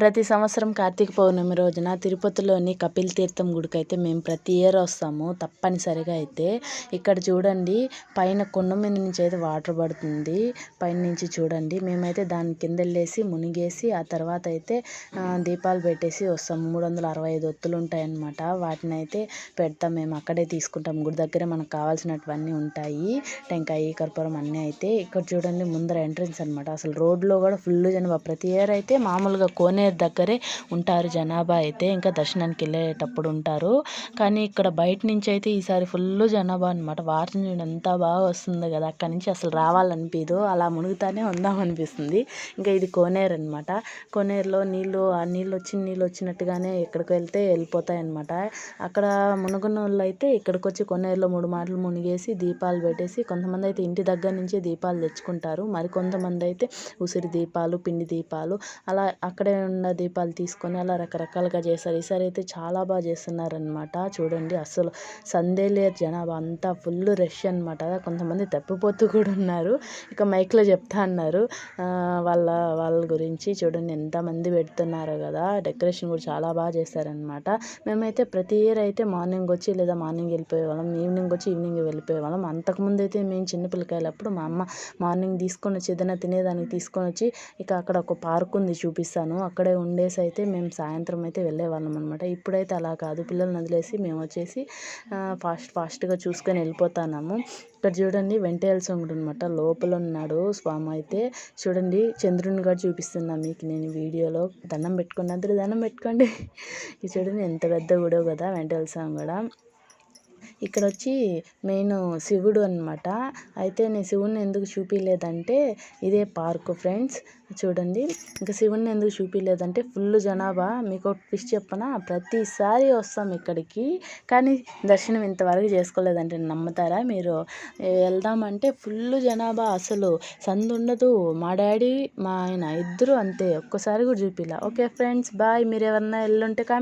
ప్రతి సంవత్సరం కార్తీక పౌర్ణమి రోజున తిరుపతిలోని కపిల్ తీర్థం గుడికి అయితే మేము ప్రతి ఇయర్ వస్తాము తప్పనిసరిగా అయితే. ఇక్కడ చూడండి పైన కొండ మీద నుంచి అయితే వాటర్ పడుతుంది. పైన నుంచి చూడండి మేమైతే దాని కింద వెళ్ళేసి మునిగేసి ఆ తర్వాత అయితే దీపాలు పెట్టేసి వస్తాము. మూడు వందల అరవై ఐదు ఒత్తులు ఉంటాయన్నమాట. వాటిని అయితే పెడతాం మేము అక్కడే తీసుకుంటాం. గుడి దగ్గర మనకు కావాల్సినటువన్నీ ఉంటాయి. టెంకాయ కర్పూరం అన్నీ అయితే. ఇక్కడ చూడండి ముందర ఎంట్రన్స్ అనమాట అసలు రోడ్లో కూడా ఫుల్ జనాభా. ప్రతి ఇయర్ అయితే మామూలుగా కోనేరు దగ్గరే ఉంటారు జనాభా అయితే ఇంకా దర్శనానికి వెళ్ళేటప్పుడు ఉంటారు. కానీ ఇక్కడ బయట నుంచి అయితే ఈసారి ఫుల్ జనాభా అనమాట వాటర్ ఎంత బాగా వస్తుంది కదా. అక్కడి నుంచి అసలు రావాలనిపించదు అలా మునుగుతానే ఉందాం అనిపిస్తుంది. ఇంకా ఇది కోనేరు అనమాట కోనేరులో నీళ్ళు ఆ నీళ్ళు వచ్చి నీళ్ళు వచ్చినట్టుగానే ఎక్కడికి వెళ్తే వెళ్ళిపోతాయి అనమాట అక్కడ మునుగున్న వాళ్ళు అయితే ఇక్కడికి వచ్చి కొన్నేరులో మూడు మాటలు మునిగేసి దీపాలు పెట్టేసి కొంతమంది అయితే ఇంటి దగ్గర నుంచి దీపాలు తెచ్చుకుంటారు. మరి కొంతమంది అయితే ఉసిరి దీపాలు పిండి దీపాలు అలా అక్కడే ఉన్న దీపాలు తీసుకొని అలా రకరకాలుగా చేస్తారు. ఈసారి అయితే చాలా బాగా చేస్తున్నారనమాట చూడండి అసలు సందే లేరు జనాభా. అంతా ఫుల్ రష్ అనమాట కొంతమంది తప్పిపోతూ కూడా ఉన్నారు. ఇక మైక్లో చెప్తా అన్నారు. వాళ్ళ వాళ్ళ గురించి చూడండి ఎంతమంది పెడుతున్నారు కదా. డెకరేషన్ కూడా చాలా బాగా చేస్తారనమాట మేమైతే ప్రతి ఇయర్ అయితే మార్నింగ్ వచ్చి లేదా మార్నింగ్ వెళ్ళిపోయే వాళ్ళం. ఈవినింగ్ వచ్చి ఈవినింగ్ వెళ్ళిపోయే వాళ్ళం. అంతకుముందు అయితే మేము చిన్న పిల్లకాయలప్పుడు మా అమ్మ మార్నింగ్ తీసుకొని వచ్చి ఏదైనా తినేదానికి తీసుకొని వచ్చి ఇక అక్కడ ఒక పార్క్ ఉంది చూపిస్తాను. అక్కడ అక్కడే ఉండేసి అయితే మేము సాయంత్రం అయితే వెళ్ళేవాళ్ళం అనమాట ఇప్పుడైతే అలా కాదు. పిల్లల్ని వదిలేసి మేము వచ్చేసి ఫాస్ట్ ఫాస్ట్గా చూసుకొని వెళ్ళిపోతున్నాము. ఇక్కడ చూడండి వెంటేల సొంగుడు అనమాట లోపల ఉన్నాడు స్వామి అయితే. చూడండి చంద్రుని గారు చూపిస్తున్నా మీకు నేను వీడియోలో. దండం పెట్టుకున్న దండం పెట్టుకోండి. ఇది చూడండి ఎంత పెద్ద గుడో కదా వెంటేల కూడా. ఇక్కడ వచ్చి మెయిన్ శివుడు అనమాట అయితే నేను శివుడిని ఎందుకు చూపించలేదంటే ఇదే పార్కు ఫ్రెండ్స్ చూడండి. ఇంకా శివుడిని ఎందుకు చూపించలేదంటే ఫుల్ జనాభా. మీకు ఒక ఫిష్ చెప్పనా? ప్రతిసారి వస్తాం ఇక్కడికి. కానీ దర్శనం ఇంతవరకు చేసుకోలేదంటే నమ్ముతారా మీరు? వెళ్దామంటే ఫుల్ జనాభా అసలు. సందు ఉండదు మా డాడీ మా ఆయన ఇద్దరు అంతే. ఒక్కసారి కూడా చూపిలా. Okay friends bye. మీరు ఎవరన్నా వెళ్ళుంటే కామెంట్